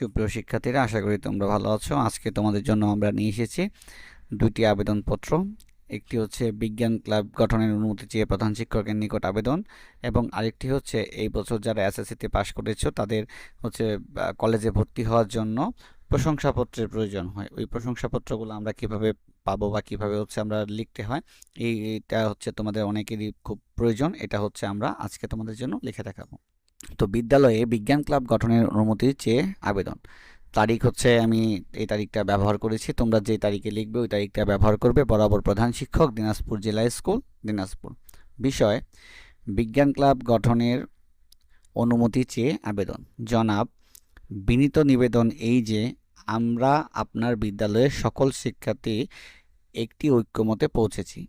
সুপ্রিয় শিক্ষার্থীরা, আশা করি তোমরা ভালো আছো। আজকে তোমাদের জন্য আমরা নিয়ে এসেছি দুটি আবেদনপত্র। একটি হচ্ছে বিজ্ঞান ক্লাব গঠনের অনুমতি চেয়ে প্রধান শিক্ষকের নিকট আবেদন এবং আরেকটি হচ্ছে এই বছর যারা এসএসসিতে পাশ করেছ, তাদের হচ্ছে কলেজে ভর্তি হওয়ার জন্য প্রশংসাপত্রের প্রয়োজন হয়। ওই প্রশংসাপত্রগুলো আমরা কীভাবে পাবো বা কীভাবে হচ্ছে আমরা লিখতে হয়, এই এটা হচ্ছে তোমাদের অনেকেরই খুব প্রয়োজন। এটা হচ্ছে আমরা আজকে তোমাদের জন্য লিখে দেখাবো। তো বিদ্যালয়ে বিজ্ঞান ক্লাব গঠনের অনুমতি চেয়ে আবেদন। তারিখ হচ্ছে আমি এই তারিখটা ব্যবহার করেছি, তোমরা যে তারিখে লিখবে ওই তারিখটা ব্যবহার করবে। বরাবর প্রধান শিক্ষক দিনাজপুর জেলা স্কুল, দিনাজপুর। বিষয়, বিজ্ঞান ক্লাব গঠনের অনুমতি চেয়ে আবেদন। জনাব, বিনীত নিবেদন এই যে, আমরা আপনার বিদ্যালয়ের সকল শিক্ষার্থী একটি ঐক্যমতে পৌঁছেছি।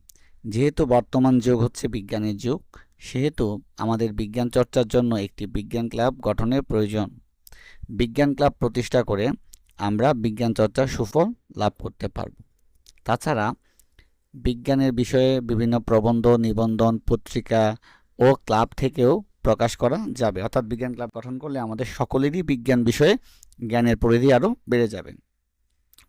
যেহেতু বর্তমান যুগ হচ্ছে বিজ্ঞানের যুগ সেহেতু আমাদের বিজ্ঞান চর্চার জন্য একটি বিজ্ঞান ক্লাব গঠনের প্রয়োজন। বিজ্ঞান ক্লাব প্রতিষ্ঠা করে আমরা বিজ্ঞান চর্চার সুফল লাভ করতে পারব। তাছাড়া বিজ্ঞানের বিষয়ে বিভিন্ন প্রবন্ধ, নিবন্ধন, পত্রিকা ও ক্লাব থেকেও প্রকাশ করা যাবে। অর্থাৎ বিজ্ঞান ক্লাব গঠন করলে আমাদের সকলেরই বিজ্ঞান বিষয়ে জ্ঞানের পরিধি আরও বেড়ে যাবে।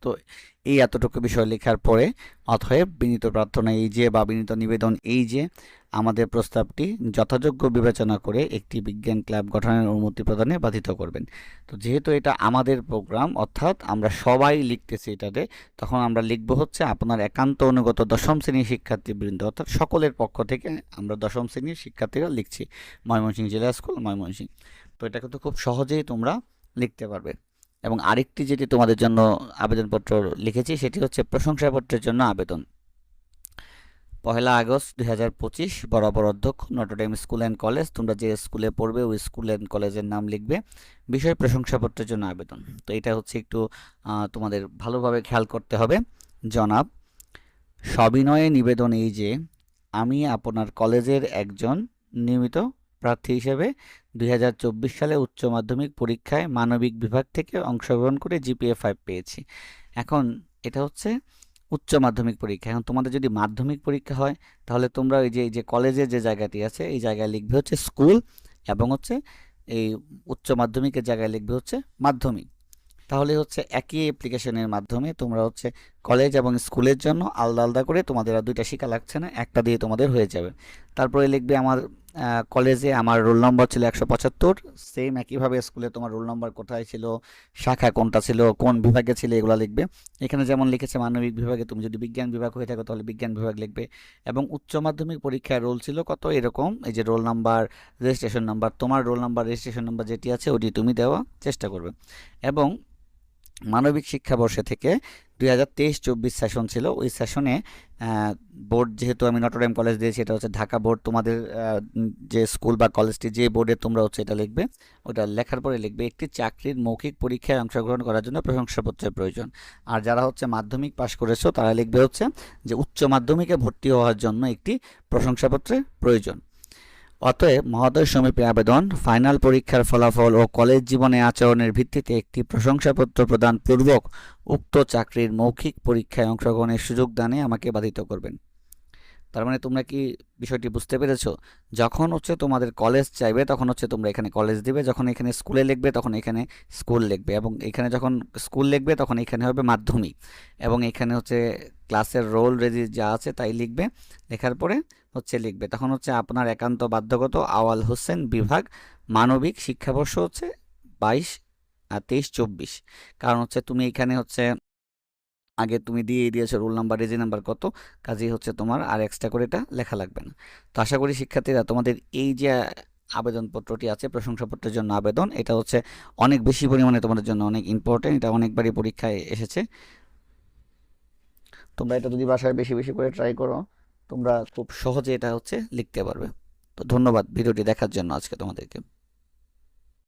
তো এই এতটুকু বিষয় লেখার পরে অতএব বিনীত প্রার্থনা এই যে বা বিনীত নিবেদন এই যে আমাদের প্রস্তাবটি যথাযোগ্য বিবেচনা করে একটি বিজ্ঞান ক্লাব গঠনের অনুমতি প্রদানে বাধিত করবেন। তো যেহেতু এটা আমাদের প্রোগ্রাম, অর্থাৎ আমরা সবাই লিখতেছি এটাতে, তখন আমরা লিখব হচ্ছে আপনার একান্ত অনুগত দশম শ্রেণির শিক্ষার্থীবৃন্দ, অর্থাৎ সকলের পক্ষ থেকে আমরা দশম শ্রেণির শিক্ষার্থীরা লিখছি। ময়মনসিংহ জেলা স্কুল, ময়মনসিংহ। তো এটা কিন্তু খুব সহজেই তোমরা লিখতে পারবে। এবং আরেকটি যেটি তোমাদের জন্য আবেদনপত্র লিখেছি, সেটি হচ্ছে প্রশংসাপত্রের জন্য আবেদন। পহেলা আগস্ট দুই হাজার পঁচিশ, বরাবর অধ্যক্ষ নটরডেম স্কুল অ্যান্ড কলেজ তোমরা যে স্কুলে পড়বে, ওই স্কুল অ্যান্ড কলেজের নাম লিখবে, বিষয় প্রশংসাপত্রের জন্য আবেদন। তো এটা হচ্ছে একটু তোমাদের ভালোভাবে খেয়াল করতে হবে। জনাব, সবিনয়ে নিবেদন এই যে, আমি আপনার কলেজের একজন নিয়মিত প্রার্থী হিসেবে দুই হাজার চব্বিশ সালে উচ্চ মাধ্যমিক পরীক্ষায় মানবিক বিভাগ থেকে অংশগ্রহণ করে জিপিএ ফাইভ পেয়েছি। এখন এটা হচ্ছে উচ্চ মাধ্যমিক পরীক্ষা। এখন তোমাদের যদি মাধ্যমিক পরীক্ষা হয়, তাহলে তোমরা ওই যে, এই যে কলেজের যে জায়গাটি আছে, এই জায়গায় লিখবে হচ্ছে স্কুল এবং হচ্ছে এই উচ্চ মাধ্যমিকের জায়গায় লিখবে হচ্ছে মাধ্যমিক। তাহলে হচ্ছে একই অ্যাপ্লিকেশনের মাধ্যমে তোমরা হচ্ছে কলেজ এবং স্কুলের জন্য আলাদা আলাদা করে তোমাদের আর দুইটা শিক্ষা লাগছে না, একটা দিয়ে তোমাদের হয়ে যাবে। তারপরে লিখবে আমার কলেজে আমার রোল নম্বর ছিল একশো পঁচাত্তর। সেম একইভাবে স্কুলে তোমার রোল নম্বর কোথায় ছিল, শাখা কোনটা ছিল, কোন বিভাগে ছিল, এগুলো লিখবে। এখানে যেমন লিখেছে মানবিক বিভাগে, তুমি যদি বিজ্ঞান বিভাগ হয়ে থাকো তাহলে বিজ্ঞান বিভাগ লিখবে। এবং উচ্চ মাধ্যমিক পরীক্ষায় রোল ছিল কত? এরকম, এই যে রোল নাম্বার রেজিস্ট্রেশন নাম্বার তোমার রোল নাম্বার রেজিস্ট্রেশন নাম্বার যেটি আছে, ওটি তুমি দেওয়া চেষ্টা করবে। এবং মানবিক শিক্ষাবর্ষে থেকে দুই হাজার তেইশ চব্বিশ সেশন ছিল। ওই সেশনে বোর্ড যেহেতু আমি নটরডেম কলেজ দিয়েছি, এটা হচ্ছে ঢাকা বোর্ড তোমাদের যে স্কুল বা কলেজটি যে বোর্ডে তোমরা হচ্ছে এটা লিখবে, ওটা লেখার পরে লিখবে একটি চাকরির মৌখিক পরীক্ষায় অংশগ্রহণ করার জন্য প্রশংসাপত্রের প্রয়োজন। আর যারা হচ্ছে মাধ্যমিক পাশ করেছ, তারা লিখবে হচ্ছে যে উচ্চ মাধ্যমিকে ভর্তি হওয়ার জন্য একটি প্রশংসাপত্রের প্রয়োজন। অতএব মহোদয় সমীপে আবেদন ফাইনাল পরীক্ষার ফলাফল ও কলেজ জীবনে আচরণের ভিত্তিতে একটি প্রশংসাপত্র প্রদান পূর্বক উক্ত চাকরির মৌখিক পরীক্ষায় অংশগ্রহণের সুযোগ দানে আমাকে বাধিত করবেন। তার মানে তোমরা কি বিষয়টি বুঝতে পেরেছ? যখন হচ্ছে তোমাদের কলেজ চাইবে, তখন হচ্ছে তোমরা এখানে কলেজ দিবে। যখন এখানে স্কুলে লিখবে, তখন এখানে স্কুল লিখবে এবং এখানে যখন স্কুল লিখবে, তখন এখানে হবে মাধ্যমিক এবং এখানে হচ্ছে ক্লাসের রোল রেজি যা আছে তাই লিখবে। লেখার পরে হচ্ছে লিখবে। তখন হচ্ছে আপনার একান্ত বাধ্যগত আওয়াল হোসেন বিভাগ মানবিক শিক্ষাবর্ষ হচ্ছে বাইশ আর তেইশ চব্বিশ। কারণ হচ্ছে তুমি এখানে হচ্ছে আগে তুমি দিয়ে দিয়েছ রোল নাম্বার রেজি নাম্বার কত, কাজেই হচ্ছে তোমার আর এক্সট্রা করে এটা লেখা লাগবে না। তো আশা করি শিক্ষার্থীরা তোমাদের এই যে আবেদনপত্রটি আছে, প্রশংসাপত্রের জন্য আবেদন, এটা হচ্ছে অনেক বেশি পরিমাণে তোমাদের জন্য অনেক ইম্পর্টেন্ট এটা অনেকবারই পরীক্ষায় এসেছে। তোমরা এটা যদি বাসায় বেশি বেশি করে ট্রাই করো, তোমরা খুব সহজে এটা হচ্ছে লিখতে পারবে। তো ধন্যবাদ, ভিডিওটি দেখার জন্য আজকে তোমাদেরকে।